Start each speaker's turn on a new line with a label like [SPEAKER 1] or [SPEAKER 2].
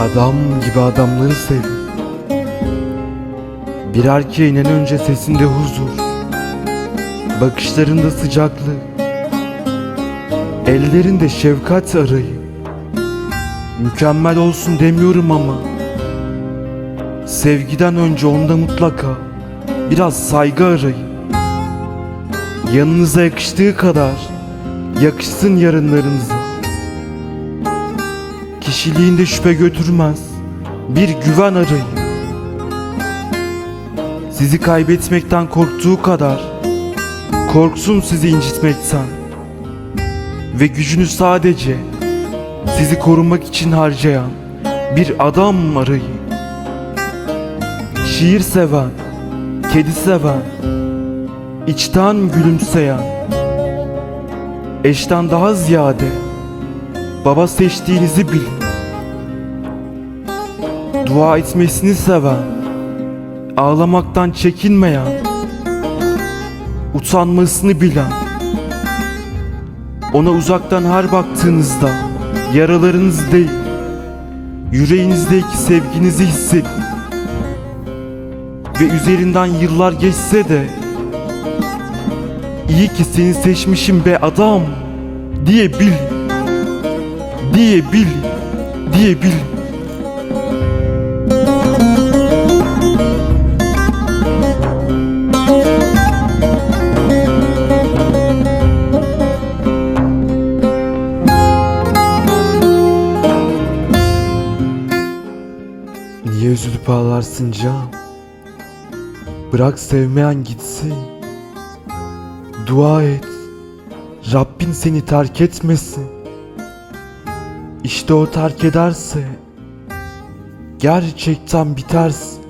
[SPEAKER 1] Adam gibi adamları sev. Bir erkeğin en önce sesinde huzur, bakışlarında sıcaklık, ellerinde şefkat arayın. Mükemmel olsun demiyorum ama sevgiden önce onda mutlaka biraz saygı arayın. Yanınıza yakıştığı kadar yakışsın yarınlarınıza. Kişiliğinde şüphe götürmez bir güven arayın. Sizi kaybetmekten korktuğu kadar korksun sizi incitmekten. Ve gücünü sadece sizi korumak için harcayan bir adam arayın. Şiir seven, kedi seven, içten gülümseyen, eşten daha ziyade baba seçtiğinizi bilin. Dua etmesini seven, ağlamaktan çekinmeyen, utanmasını bilen, ona uzaktan her baktığınızda yaralarınız değil, yüreğinizdeki sevginizi hissedin. Ve üzerinden yıllar geçse de iyi ki seni seçmişim be adam diye bil. Diye bil. Diye bil. Niye üzülüp ağlarsın can? Bırak sevmeyen gitsin. Dua et. Rabbin seni terk etmesin. İşte o terk ederse gerçekten bitersin.